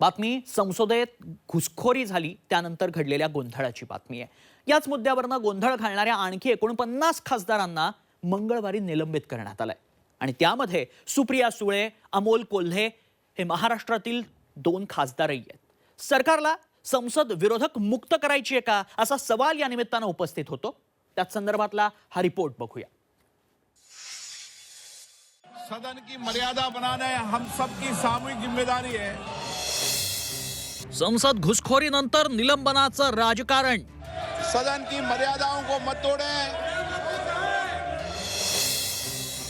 बातमी संसदेत घुसखोरी झाली त्यानंतर घडलेल्या गोंधळाची बातमी आहे. याच मुद्द्यावरनं गोंधळ घालणाऱ्या आणखी एकोणपन्नास खासदारांना मंगळवारी निलंबित करण्यात आलंय. आणि त्यामध्ये सुप्रिया सुळे अमोल कोल्हे हे महाराष्ट्रातील दोन खासदारही आहेत. सरकारला संसद विरोधक मुक्त करायची आहे का असा सवाल या निमित्तानं उपस्थित होतो. त्याच संदर्भातला हा रिपोर्ट बघूया. सदन की मर्यादा बनाना हम सबकी सामूहिक जिम्मेदारी है। संसद घुसखोरीनंतर निलंबनाचं राजकारण. सदन की मर्यादाओं को मत तोड़ें.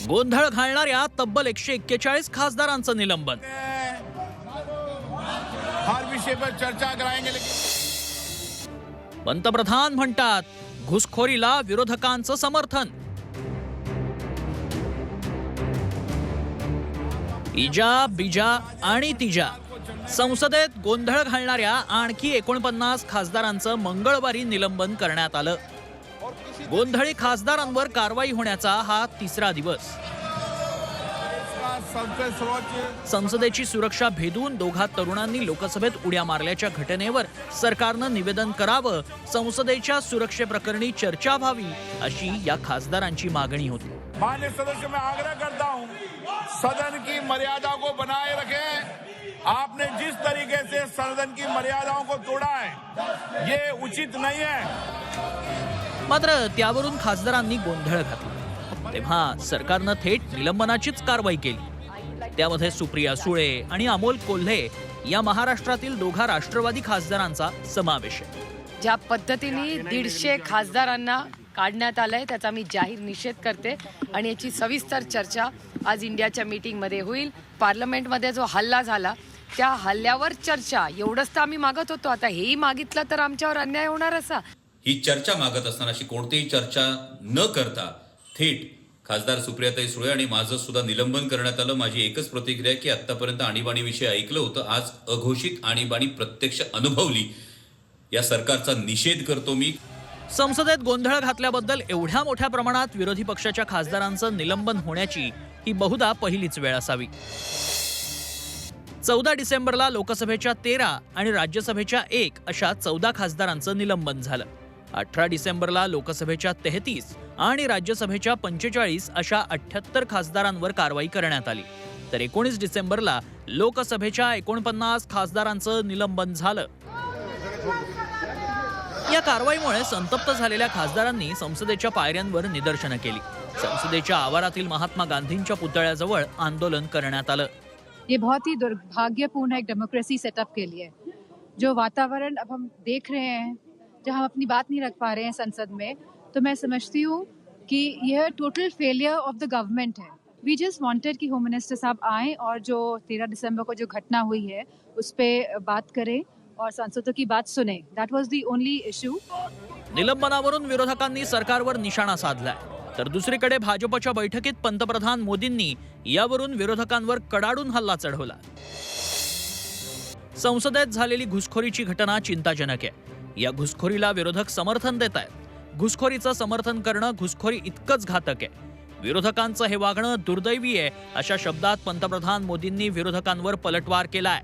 गोंधळ घालणाऱ्या तब्बल एकशे एक्केचाळीस खासदारांचं निलंबन. हर विषय पर चर्चा कराएंगे पंतप्रधान म्हणतात घुसखोरीला विरोधकांचं समर्थन. इजा बिजा आणि तिजा. संसदेत गोंधळ घालणाऱ्या आणखी एकोणपन्नास खासदारांचं मंगळवारी निलंबन करण्यात आलं. गोंधळी खासदारांवर कारवाई होण्याचा हा तिसरा दिवस. संसदेची सुरक्षा भेदून दोघा तरुणांनी लोकसभेत उड्या मारल्याच्या घटनेवर सरकारनं निवेदन करावं संसदेच्या सुरक्षेप्रकरणी चर्चा व्हावी अशी या खासदारांची मागणी होती. मान्य सदस्य मैं आग्रह करता हूं सदन की मर्यादा को बनाए रखें। आपने जिस तरीके से सदन की मर्यादाओं को तोड़ा है ये उचित नहीं है। मात्र त्यावरून खासदारांनी गोंधळ घातला. तेव्हा सरकारनं थेट निलंबनाचीच कारवाई केली. त्यामध्ये सुप्रिया सुळे आणि अमोल कोल्हे या महाराष्ट्रातील दोघा राष्ट्रवादी खासदारांचा समावेश आहे. ज्या पद्धतीने दीडशे खासदारांना काढण्यात आलंय त्याचा मी जाहीर निषेध करते आणि याची सविस्तर चर्चा आज इंडियाच्या मीटिंगमध्ये होईल. पार्लमेंटमध्ये जो हल्ला झाला त्या हल्ल्यावर चर्चा. एवढंच तर आम्ही मागत होतो. आता हेही मागितलं तर आमच्यावर अन्याय होणार असा? ही चर्चा मागत असताना अशी कोणतीही चर्चा न करता थेट खासदार सुप्रियाताई सुळे आणि माझं सुद्धा निलंबन करण्यात आलं. माझी एकच प्रतिक्रिया की आत्तापर्यंत आणीबाणीविषयी ऐकलं होतं. आज अघोषित आणीबाणी प्रत्यक्ष अनुभवली. या सरकारचा निषेध करतो मी. संसदेत गोंधळ घातल्याबद्दल एवढ्या मोठ्या प्रमाणात विरोधी पक्षाच्या खासदारांचं निलंबन होण्याची ही बहुधा पहिलीच वेळ असावी. चौदा डिसेंबरला लोकसभेच्या तेरा आणि राज्यसभेच्या एक अशा चौदा खासदारांचं निलंबन झालं. अठरा डिसेंबरला लोकसभेच्या तेहतीस आणि राज्यसभेच्या पंचेचाळीस अशा अठ्याहत्तर खासदारांवर कारवाई करण्यात आली. तर एकोणीस डिसेंबरला लोकसभेच्या एकोणपन्नास खासदारांचं निलंबन झालं. या कारवाईमुळे संतप्त झालेल्या खासदारांनी संसदेच्या पायऱ्यांवर निदर्शनं केली. संसदेच्या आवारातील महात्मा गांधींच्या पुतळ्याजवळ आंदोलन करण्यात आलं. ये बहुत ही दुर्भाग्यपूर्ण है एक डेमोक्रेसी सेटअप के लिए जो वातावरण अब हम देख रहे हैं जहाँ हम अपनी बात नहीं रख पा रहे हैं संसद में तो मैं समझती हूँ कि यह total failure of the government है। वी जस्ट वांटेड कि होम मिनिस्टर साहब आए और जो तेरह दिसंबर को जो घटना हुई है उस पर बात करें और सांसदों की बात सुने। That was the only issue निलंबनावरून विरोधकांनी सरकारवर निशाणा साधलाय। तर दुसरीकडे भाजपच्या बैठकीत पंतप्रधान मोदींनी यावरून विरोधकांवर कडाडून हल्ला चढवला। संसदेत झालेली घुसखोरीची घटना चिंताजनक आहे। या घुसखोरीला विरोधक समर्थन देत आहेत घुसखोरीचं समर्थन करणं घुसखोरी इतकंच घातक आहे. विरोधकांचं हे वागणं दुर्दैवी आहे अशा शब्दात पंतप्रधान मोदींनी विरोधकांवर पलटवार केलाय.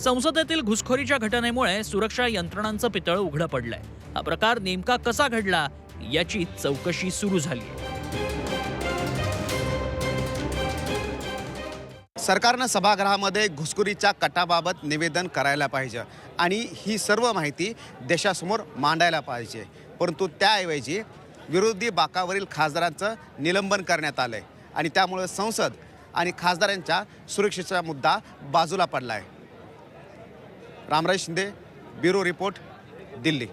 संसदेतील घुसखोरीच्या घटनेमुळे सुरक्षा यंत्रणांचं पितळ उघडं पडलंय. हा प्रकार नेमका कसा घडला याची चौकशी सुरू झाली सरकारनं सभागृहामध्ये घुसखोरीच्या कटाबाबत निवेदन करायला पाहिजे आणि ही सर्व माहिती देशासमोर मांडायला पाहिजे. परंतु त्याऐवजी विरोधी बाकावरील खासदारांचं निलंबन करण्यात आलं आहे आणि त्यामुळं संसद आणि खासदारांच्या सुरक्षेचा मुद्दा बाजूला पडला आहे रामराज शिंदे ब्युरो रिपोर्ट दिल्ली.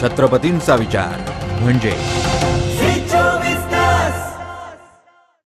छत्रपतींचा विचार म्हणजे